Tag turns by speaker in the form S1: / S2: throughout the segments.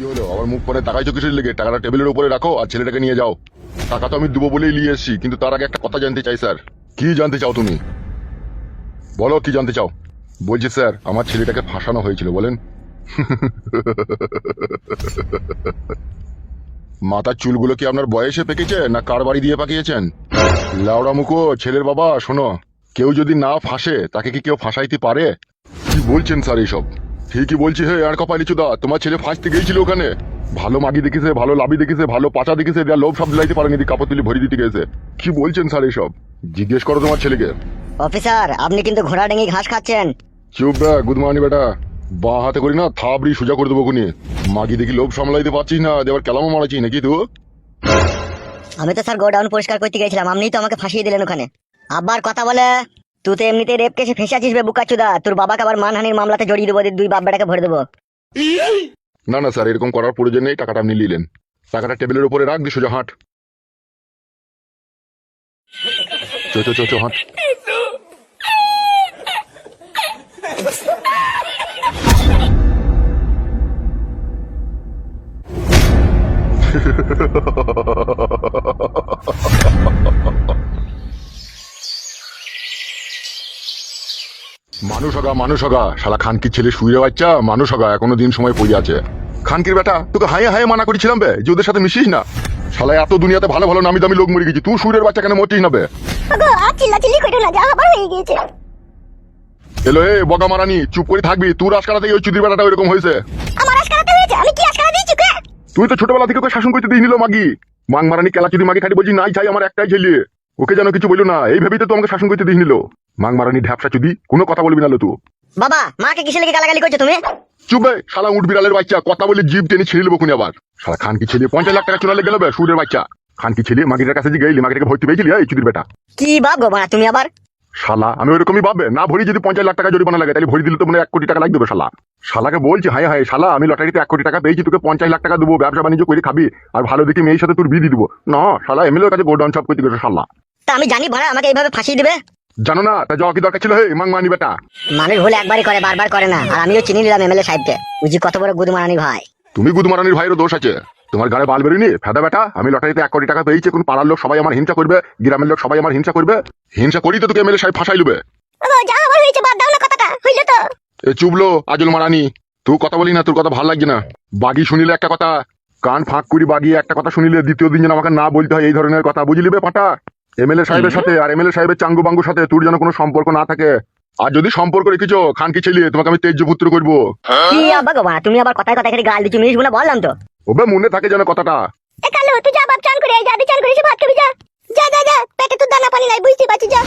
S1: কি হলো? আমার মুখ পরে তাকাইছো কিসের লেগে? টাকাটা টেবিলের উপরে রাখো আর ছেলেটাকে নিয়ে যাও। টাকা তো আমি দেবো বলেই নিয়ে এসেছি, কিন্তু তার আগে একটা কথা জানতে চাই, স্যার। কি জানতে চাও তুমি? বলো, কি জানতে চাও? বলছি, স্যার, আমার ছেলেটাকে ফাঁসানো হয়েছিল, বলেন। মাথার চুলগুলো কি আপনার বয়সে পেকেছে, না কার বাড়ি দিয়ে পাকিয়েছেন? লাউড়া মুখো, ছেলের বাবা, শোনো। কেউ যদি না ফাঁসে, তাকে কি কেউ ফাঁসাইতে পারে? কি বলছেন, স্যার, এইসব? ঠিকই বলছি হে আর কপালি চুদা তোমার ছেলে ফাঁসতে গিয়েছিল ওখানে। ভালো মাগি দেখিছে ভালো লাভি দেখিছে ভালো পাচা দেখিছে দেয়া লোভ সব দিলাইতে পারেনি দি কাপড় তুলি ভরি দিতে গেছে কি বলছেন স্যার এইসব জিজ্ঞেস করো তোমার ছেলেকে।
S2: অফিসার আপনি কিন্তু ঘোড়া ডেঙ্গি ঘাস খাচ্ছেন।
S1: চুপ বে গুড মর্নিং বেটা। বা হাতে করি না থাবড়ি সোজা করে দেবো খুনি। মাগি দেখি লোভ সামলাইতে পারছিস না দেবার কেলামও মারাচ্ছিস নাকি তুই?
S2: আমি তো স্যার গোডাউন পরিষ্কার করতে গেছিলাম আপনি তো আমাকে ফাঁসিয়ে দিলেন ওখানে। আবার কথা বলে তুই তো এমনিতে রেপ কেসে ফেসে আছিস বে, বুকাচুদা। তোর বাবাকে আবার মানহানির মামলাতে জড়িয়ে দেবো দুই বাপ বেটাকে ভরে দেবো।
S1: না না, স্যার, এরকম করার প্রয়োজন নেই, টাকাটা আপনি নিলেন। টাকাটা টেবিলের উপরে রাখ দি সোজা হাঁট। চো চো চো চো, হাঁট। মানুষ হগা মানুষ হগা শালা খানকির ছেলে শুয়ে বাচ্চা মানুষ হগা এখনও দিন সময় পড়ে আছে। খানকির বেটা তোকে হাই হাই মানা করেছিলাম বে যে ওদের সাথে মিশিস না। শালা এত দুনিয়াতে ভালো ভালো নামি দামি লোক মরে গেছি তুই সুরের বাচ্চা কেন মরছিস না বে? এলো এ বগা মারানি চুপ করে থাকবি তুই রাজকারা থেকে ওই চুদির বেটাটা ওইরকম হয়েছে। তুই তো ছোটবেলা থেকে ওকে শাসন করতে দিয়ে নিল মাগি। মাং মারানি কেলা চুদি মাগি খাটি বলছি নাই চাই আমার একটাই ছেলে। ওকে যেন কিছু বলল না এই ভেবেই তো আমাকে শাসন করতে দিয়ে নিল মাং মারানি ঢ্যাপসা চুদি কোনো কথা বলবি না লো তুই
S2: বাবা মাকে কিসে লেগে গালাগালি করছ তুমি?
S1: চুপ বে শালা উঠ বিড়ালের বাচ্চা কথা বলে জিভ টেনে ছিঁড়ে নেব খুনি আবার। শালা খান কি ছেলে পঞ্চাশ লাখ টাকা চলে গেল সুরের বাচ্চা। খান কি ছেলে মাগিটার কাছে গেলি মাগিটাকে ভর্তি পেয়েছিলি? এই চুদির বেটা।
S2: কি বাপ গো মা তুমি আবার?
S1: শালা আমি ওইরকমই ভাববে না ভরি যদি পঞ্চাশ লাখ টাকা জরিমানা লাগে তাহলে ভরি দিলে তো মনে হয় এক কোটি টাকা লাগবে শালা। শালাকে বলছি হাই হাই শালা আমি লটারিতে এক কোটি টাকা পেয়েছি তোকে পঞ্চাশ লাখ টাকা দেবো ব্যবসা বাণিজ্য করে খাবি আর ভালো দেখি মেয়ের সাথে তোর বিয়ে দিবো। না শালা এমএলএর কাছে গোডাউন সব করতে গেছে শালা।
S2: তা আমি জানি ভাড়া আমাকে এইভাবে ফাঁসিয়ে দিবে।
S1: জানো না তা যাওয়া কি দরকার ছিল হে? মাং মানি বেটা।
S2: মানুষ ভুল একবারই করে বারবার করে না। আর আমিও চিনি নিলাম এমএলএ সাহেবকে। বুঝি কত বড় গুদ মারানি ভাই।
S1: তুমি গুদমারানির ভাইয়েরও দোষ আছে। তোমার গাড়ি বাল বেরোনি ফেদা বেটা আমি লটারিতে এক কোটি টাকা পেয়েছি কোন পাড়ার লোক সবাই আমার হিংসা করবে গ্রামের লোক সবাই আমার হিংসা করবে। হিংসা করি তো তোকে এমএলএ সাহেব ফাঁসাই লুবে।
S3: যা আবার হয়েছে বাদ দাও না কথাটা হইল তো।
S1: এ চুবলো আজল মারানি। তুই কথা বলি না তোর কথা ভালো লাগছে না। বাগি শুনিলে একটা কথা কান ফাঁক করি বাগিয়ে একটা কথা শুনিলে দ্বিতীয় দিন যেন আমাকে না বলতে হয় এই ধরনের কথা বুঝলি বে পাটা? এমএলএ সাহেবের সাথে আর এমএলএ সাহেবের চাঙ্গু বাঙ্গুর সাথে তোর যেন কোনো সম্পর্ক না থাকে। আর যদি সম্পর্ক রেখেছো খান কি ছেলে তোমাকে আমি তেজ্য পুত্র করব।
S2: কি গো তুমি আবার কথায় কথায় খালি গাল দিচ্ছ বলে বললাম তো।
S1: ওবে মনে থাকে যেন কথাটা।
S3: এ কালো তুই যা বাপ চান করে যা তুই চান করে এসে ভাত খাবি যা। যা যা যা পেটে তো দানা পানি নাই বুঝতে পারছিস যা।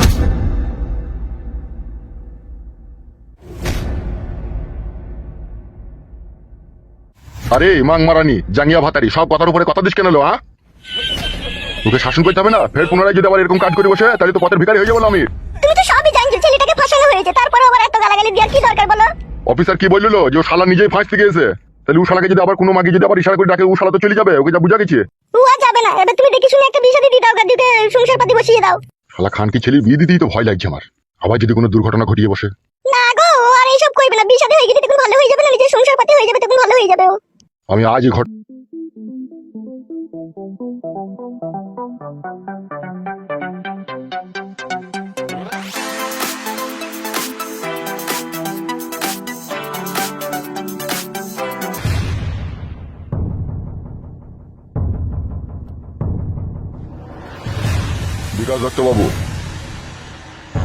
S1: আরে মাং মারানি জাঙ্গিয়া ভাতারি সব কথার উপরে কথা দিস কেন লো হ্যাঁ? তোকে শাসন করতে হবে না? ফের পুনরায় যদি আবার এরকম কাজ করে বসে তাহলে তো পথের ভিখারি হয়ে যাব আমি।
S3: তুমি তো সবই জানছো ছেলেটাকে ফাঁসানো হয়েছে তারপরে আবার এত গালাগালি দেওয়ার কি দরকার বলো?
S1: অফিসার কি বলল? যে ও শালা নিজেই ফাঁস থেকে এসে। তাহলে ও শালাকে যদি আবার কোনো মাগি যদি আবার ইশারা করে ডাকে ও শালা তো চলে যাবে ওকে যা বুঝা গেছে।
S3: ও আর যাবে না। এবার তুমি দেখে শুনে একটা বিয়ে শাদী দিয়ে দাও গা, দিতে সংসার পাতি বসিয়ে দাও।
S1: শালা খান কি ছেলে বিয়ে দিতেই তো ভয় লাগছে আমার। আবার যদি কোনো দুর্ঘটনা ঘটিয়ে বসে।
S3: না গো আর এইসব করবে না। বিয়ে শাদী হয়ে গেলে তখন ভালো হয়ে যাবে না? নিজের সংসার পাতি হয়ে যাবে তখন ভালো হয়ে যাবে ও।
S1: আমি আজই ঘট বিকাশ দত্তবাবু,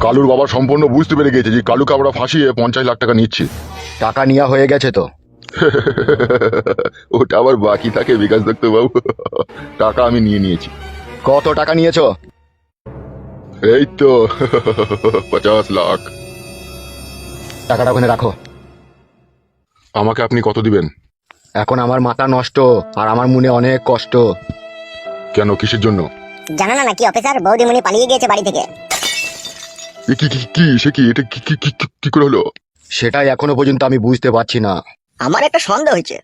S1: কালুর বাবা সম্পূর্ণ বুঝতে পেরে গেছে যে কালুকে আমরা ফাঁসিয়ে পঞ্চাশ লাখ টাকা নিচ্ছি।
S4: টাকা নেওয়া হয়ে গেছে তো।
S1: ওটা আবার বাকি থাকে বিকাশ দত্ত বাবু টাকা আমি নিয়ে নিয়েছি।
S4: কত টাকা নিয়েছো?
S1: এই তো পঞ্চাশ লাখ।
S4: টাকাটা ওখানে রাখো।
S1: আমাকে আপনি কত দিবেন?
S4: এখন আমার মাথা নষ্ট আর আমার মনে অনেক কষ্ট।
S1: কেন কিসের জন্য?
S3: জানো না নাকি অফিসার? বৌদিমণি পালিয়ে গিয়েছে বাড়ি থেকে।
S1: এ কি কি কি সে কি? এটা কি কি কি কি- কি করে হলো?
S4: সেটাই এখনও পর্যন্ত আমি বুঝতে পারছি না।
S2: আমার একটা সন্দেহ হয়েছে।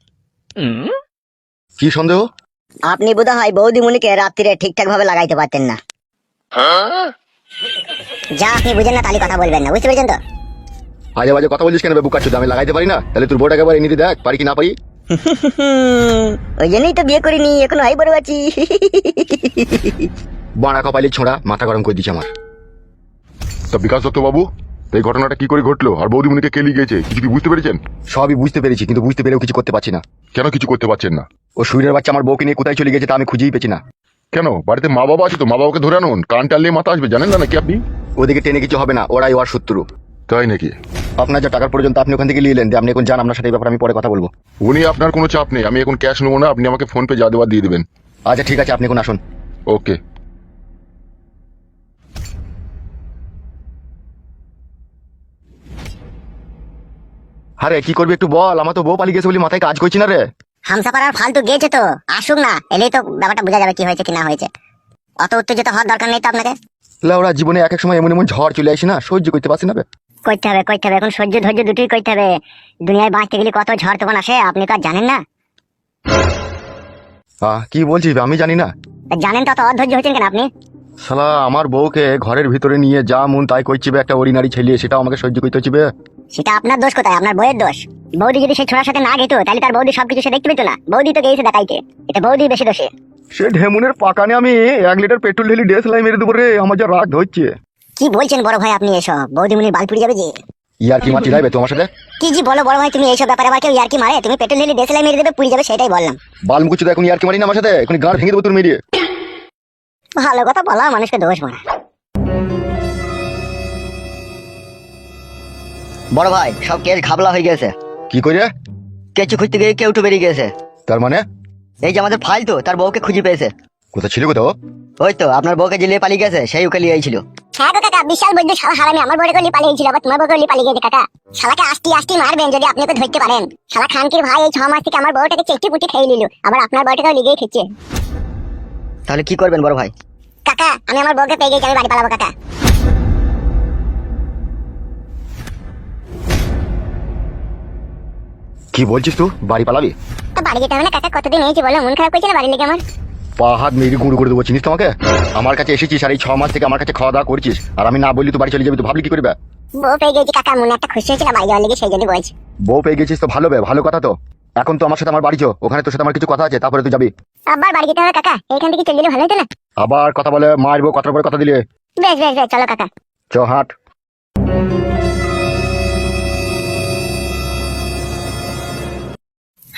S4: কি সন্দেহ?
S2: আপনি বোধ হয় বৌদিমণিকে রাত্রিরে ঠিকঠাক ভাবে লাগাইতে পারতেন না।
S3: যা আপনি বুঝেন না তাহলে কথা বলবেন না বুঝতে পেরেছেন তো?
S4: আজে বাজে কথা বলছিস কেন বুকাচ্ছ? আমি লাগাইতে পারি না? তাহলে তোর বোর্ড একেবারে নিতে দেখ পারি কি না পারি?
S3: ওই জন্যই তো বিয়ে করিনি এখন হাই বড় আছি।
S4: বাঁড়া কপালি ছোঁড়া মাথা গরম করে দিচ্ছে আমার।
S1: তা বিকাশ দত্ত বাবু এই ঘটনাটা কি করে ঘটলো? আর বৌদিমণিকে কে লিয়ে গেছে কিছু কি বুঝতে পেরেছেন?
S4: সবই বুঝতে পেরেছি কিন্তু বুঝতে পেরেও কিছু করতে পারছি না।
S1: কেন কিছু করতে পারছেন না?
S4: ও সুরের বাচ্চা আমার বউকে নিয়ে কোথায় চলে গেছে তা আমি খুঁজেই পেছি না।
S1: কেন? বাড়িতে মা বাবা আছে তো মা বাবাকে ধরে আনুন। কান টানলে মাথা আসবে জানেন না নাকি আপনি?
S4: ওদিকে টেনে কিছু হবে না ওরাই ওর শত্রু।
S1: তাই নাকি?
S4: আপনার যা টাকার পর্যন্ত আপনি ওখান থেকে নিয়ে যে আপনি এখন যান আপনার সাথে এই ব্যাপারে আমি পরে কথা বলব।
S1: উনি আপনার কোনো চাপ নেই আমি এখন ক্যাশ নেব না আপনি আমাকে ফোন পে যা দেওয়ার দিয়ে দেবেন।
S4: আচ্ছা ঠিক আছে আপনি এখন আসুন।
S1: ওকে
S4: আরে কি করবি একটু বল? আমার তো বউ পালিয়ে গেছে বলে মাথায় কাজ করছি না রে।
S3: হামসাপাড়ার ফালতু গেছে তো। আসুক না এলেই তো ব্যাপারটা বোঝা যাবে কি হয়েছে কি না হয়েছে। অত উত্তেজিত হওয়ার দরকার নেই তো আপনাকে?
S4: লাউরা জীবনে এক এক সময় এমন এমন ঝড় চলে আসি না সহ্য করতে পারছি না।
S3: করতে হবে করতে হবে। এখন সহ্য ধৈর্য দুটোই করতে হবে। দুনিয়ায় বাঁচতে গেলে কত ঝড় তখন আসে আপনি তো আর জানেন না।
S4: আহ কি বলছিস আমি জানি না।
S3: জানেন তো অত অধৈর্য হয়েছেন কেন আপনি?
S4: শালা আমার বউকে ঘরের ভিতরে নিয়ে যা মন তাই করছি বে একটা অরিনারি ছেলে সেটাও আমাকে সহ্য করতে হচ্ছে।
S3: সেটা আপনার দোষ কোথায়? আপনার বইয়ের দোষ। বৌদি যদি সেই ছোড়ার সাথে না গেতো তাহলে তার বৌদি সবকিছু সে দেখতে পেতো না। বৌদি তো গেছে দেখাইতে। এটা বৌদি বেশি দোষে।
S4: সে ঢেমুনের পাকানে আমি এক লিটার পেট্রোল ঢেলি ডেস লাই মেরে দেবো রে আমার যা রাগ ধরছে।
S3: কি বলছেন বড় ভাই আপনি এসব? বৌদি মুনির বাল পুড়ে যাবে যে?
S4: ইয়ার কি মাটি লাইবে তোমার সাথে?
S3: কি জি বলো বড় ভাই তুমি এইসব ব্যাপারে আবার কেউ ইয়ার্কি মারে? তুমি পেট্রোল ঢেলে দেশলাই মেরে দেবে পুড়ে যাবে সেটাই বললাম।
S4: বাল মুকুচ্ছ এখন ইয়ার কি মারি না আমার সাথে? এখন গাঁড় ভেঙে দেবো তোর মেরিয়ে
S3: ভালো কথা বলা মানুষকে দোষ মারা।
S2: বড় ভাই সব কেস ঘাবলা হয়ে গেছে।
S4: কি করে
S2: কেঁচু খুঁজতে গিয়ে কেউ বেরিয়ে গেছে।
S4: তার মানে?
S2: এই যে আমাদের ফাইল তো তার বউকে খুঁজে পেয়েছে।
S4: কোথা ছিল কোথাও?
S2: ওই তো আপনার বউকে জিলিয়ে পালিয়ে গেছে সেই ওকে ছিল
S5: হ্যাঁ গো কাকা বিশাল বৈদ্য শালা হারামি আমার বড় গলি পালিয়ে ছিল আবার তোমার বড় গলি পালিয়ে গেছে কাকা। শালাকে আস্তি আস্তি মারবেন যদি আপনি ওকে ধরতে পারেন। শালা খানকির ভাই এই ছ মাস থেকে আমার বউটাকে চেকটি পুটি খেয়ে নিল আবার আপনার বউটাকেও লিগেই খেচ্ছে
S2: তাহলে কি করবেন বড় ভাই?
S5: কাকা আমি আমার বউকে পেয়ে গেছি আমি বাড়ি পালাবো কাকা।
S4: কি বলছিস তুই? বাড়ি পালাবি?
S5: তো বাড়ি যেতে হবে না কাকা কতদিন হয়েছে বলো? মন খারাপ করছে না বাড়ি লেগে আমার?
S4: পা হাত মেরে গুঁড়ো করে দেবো চিনিস তোমাকে? আমার কাছে এসেছিস আর এই ছ মাস থেকে আমার কাছে খাওয়া দাওয়া করছিস। আর আমি না বললি তুই বাড়ি চলে যাবি তো ভাবলি কি করবে?
S5: বউ পেয়ে গেছি কাকা মনে একটা খুশি হয়েছিল বাড়ি যাওয়ার লেগে সেই জন্য বলছি।
S4: বউ পেয়ে গেছিস তো ভালো বে ভালো কথা তো। এখন তো আমার সাথে আমার বাড়ি চো ওখানে তোর সাথে আমার কিছু কথা আছে তারপরে তুই যাবি।
S5: আবার বাড়ি যেতে হবে কাকা? এইখান থেকে চলে গেলে ভালো হতো না?
S4: আবার কথা বলে মারবো কথার পরে কথা দিলে।
S5: বেশ বেশ বেশ চলো কাকা।
S4: চ হাট।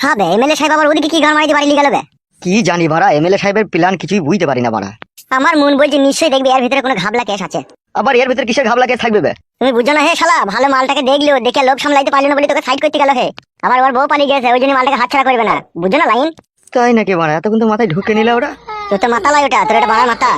S3: হবে এমএলএ সাহেব আবার ওদিকে কি গান মারি বাড়ি লিয়ে গেল বে?
S2: কি জানি ভাড়া এমএলএ সাহেবের প্ল্যান কিছুই বুঝতে পারি না ভাড়া।
S3: আমার মন বলছে নিশ্চয়ই দেখবি এর ভিতরে কোনো ঘাবলা কেস আছে।
S2: আবার এর ভিতরে কিসের ঘাবলা কেস থাকবে বে?
S3: তুমি বুঝছ না হে শালা ভালো মালটাকে দেখলিও দেখে লোক সামলাইতে পারলি না বলে তোকে সাইড করতে গেল হে। আমার ওর বউ পালিয়ে গেছে ওই জন্য মালটাকে হাতছাড়া করবে না। বুঝছ না লাইন?
S2: তাই নাকি ভাড়া? এতক্ষণ তো মাথায় ঢুকে নিলে ওরা।
S3: তোর তো মাথা লাই ওটা তোর এটা বাড়ার মাথা।